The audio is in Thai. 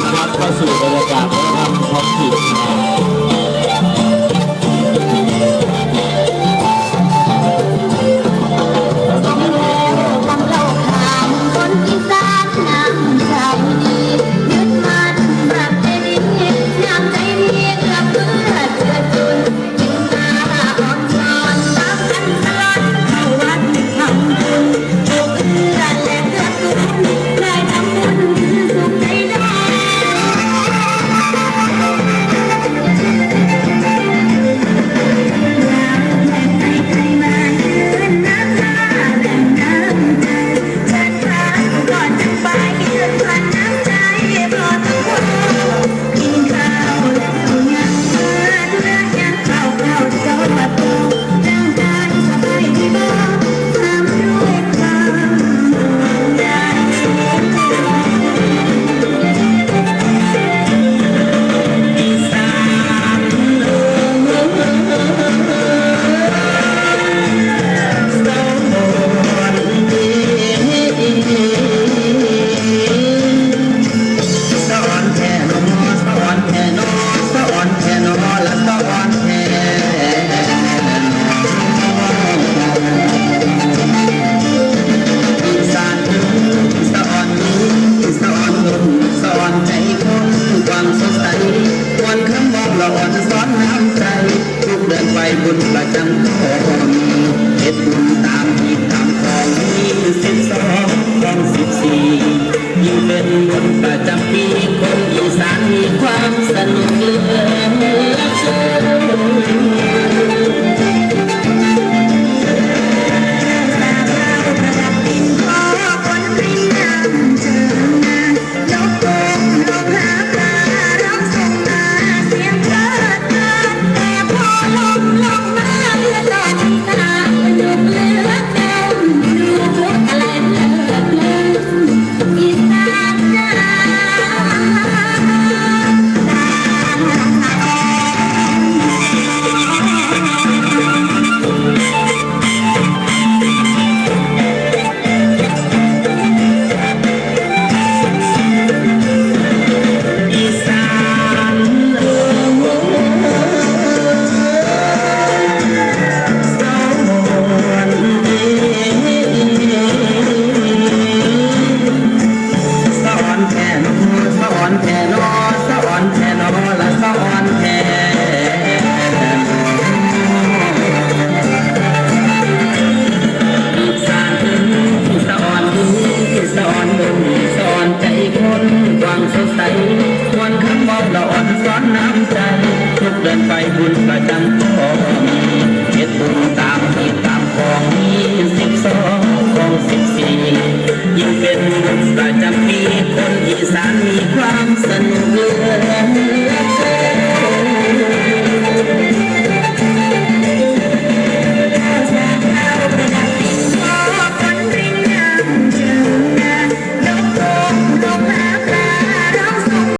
quatro azul, vai levar. เป็นคนประจำปีคนอีสานมีความ